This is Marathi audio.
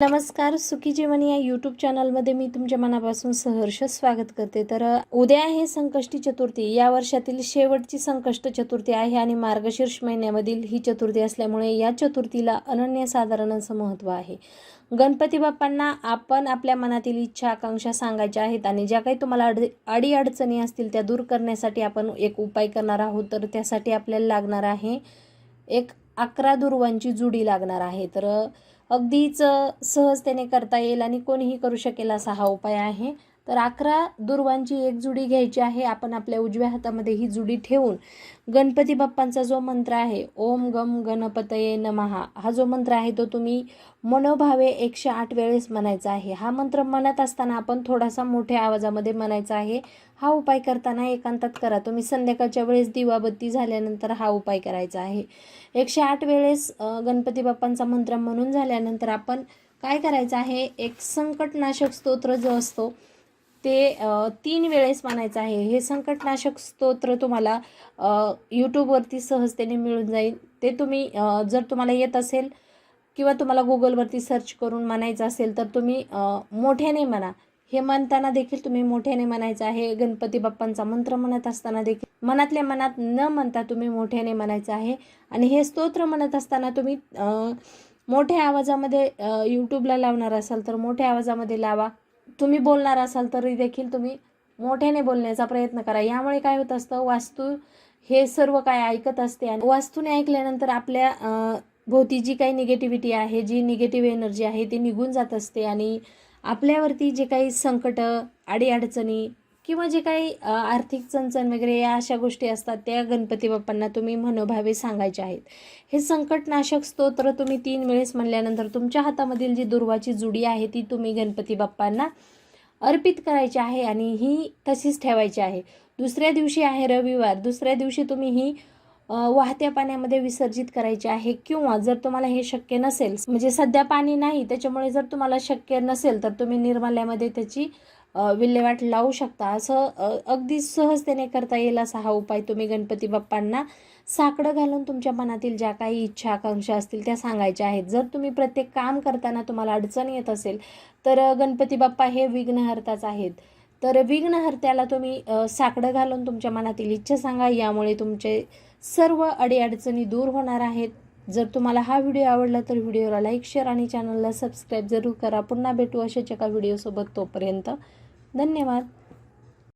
नमस्कार सुखी जीवन या यूट्यूब चॅनलमध्ये मी तुमच्या मनापासून सहर्ष स्वागत करते. तर उद्या आहे संकष्टी चतुर्थी. या वर्षातील शेवटची संकष्ट चतुर्थी आहे आणि मार्गशीर्ष महिन्यामधील ही चतुर्थी असल्यामुळे या चतुर्थीला अनन्यसाधारण असं महत्त्व आहे. गणपती बाप्पांना आपण आपल्या मनातील इच्छा आकांक्षा सांगायच्या आहेत आणि ज्या काही तुम्हाला अड अडी अडचणी असतील त्या दूर करण्यासाठी आपण एक उपाय करणार आहोत. तर त्यासाठी आपल्याला लागणार आहे एक अकरा दुर्वांची जुडी लागणार आहे. तर अगदीच सहजतेने करता येईल आणि कोणीही करू शकेल असा हा उपाय आहे. तर अकरा दुर्वांची एक जुडी घ्यायची आहे. आपण आपल्या उजव्या हातामध्ये ही जुडी ठेवून गणपती बाप्पांचा जो मंत्र आहे ओम गम गणपतये नमहा हा जो मंत्र आहे तो तुम्ही मनोभावे एकशे आठ वेळेस म्हणायचा आहे. हा मंत्र म्हणत असताना आपण थोडासा मोठ्या आवाजामध्ये म्हणायचा आहे हा उपाय करताना एकांतात करा. तुम्ही संध्याकाळच्या वेळेस दिवाबत्ती झाल्यानंतर हा उपाय करायचा आहे. एकशे आठ वेळेस गणपती बाप्पांचा मंत्र म्हणून झाल्यानंतर आपण काय करायचं आहे? एक संकटनाशक स्तोत्र जो असतो ते तीन वेळेस म्हणायचं आहे हे संकटनाशक स्तोत्र तुम्हाला यूट्यूबवरती सहजतेने मिळून जाईल. ते तुम्ही जर तुम्हाला येत असेल किंवा तुम्हाला गुगलवरती सर्च करून म्हणायचं असेल तर तुम्ही मोठ्याने म्हणा. हे म्हणताना देखील तुम्ही मोठ्याने म्हणायचं आहे. गणपती बाप्पांचा मंत्र म्हणत असताना देखील मनातल्या मनात न म्हणता तुम्ही मोठ्याने म्हणायचं आहे. आणि हे स्तोत्र म्हणत असताना तुम्ही मोठ्या आवाजामध्ये यूट्यूबला लावणार असाल तर मोठ्या आवाजामध्ये लावा. तुम्ही बोलणार असाल तरी देखील तुम्ही मोठ्याने बोलण्याचा प्रयत्न करा. यामुळे काय होत असतं वास्तू हे सर्व काय ऐकत असते आणि वास्तूने ऐकल्यानंतर आपल्या भोवती जी काही निगेटिव्हिटी आहे जी निगेटिव्ह एनर्जी आहे ती निघून जात असते आणि आपल्यावरती जे काही संकट अडीअडचणी किंवा जे काही आर्थिक चणचण वगैरे या अशा गोष्टी असतात त्या गणपती बाप्पांना तुम्ही मनोभावे सांगायचे आहेत. हे संकटनाशक स्तोत्र तुम्ही तीन वेळेस म्हणल्यानंतर तुमच्या हातामधील जी दुर्वाची जुडी आहे ती तुम्ही गणपती बाप्पांना अर्पित करायची आहे आणि ही तशीच ठेवायची आहे. दुसऱ्या दिवशी आहे रविवार दुसऱ्या दिवशी तुम्ही ही वाहत्या पाण्यामध्ये विसर्जित करायची आहे किंवा जर तुम्हाला हे शक्य नसेल म्हणजे सध्या पाणी नाही त्याच्यामुळे जर तुम्हाला शक्य नसेल तर तुम्ही निर्माल्यामध्ये त्याची विल्हेवाट लावू शकता. असं अगदी सहजतेने करता येईल असा हा उपाय तुम्ही गणपती बाप्पांना साकडं घालून तुमच्या मनातील ज्या काही इच्छा आकांक्षा असतील त्या सांगायच्या आहेत. जर तुम्ही प्रत्येक काम करताना तुम्हाला अडचण येत असेल तर गणपती बाप्पा हे विघ्नहर्ताच आहेत. तर विघ्नहर्त्याला तुम्ही साकडं घालून तुमच्या मनातील इच्छा सांगा. यामुळे तुमचे सर्व अडीअडचणी दूर होणार आहेत. जर तुम्हाला हा व्हिडिओ आवडला तर व्हिडिओला लाईक शेअर आणि चॅनलला सबस्क्राईब जरूर करा. पुन्हा भेटू अशाच एका व्हिडिओसोबत तोपर्यंत. धन्यवाद.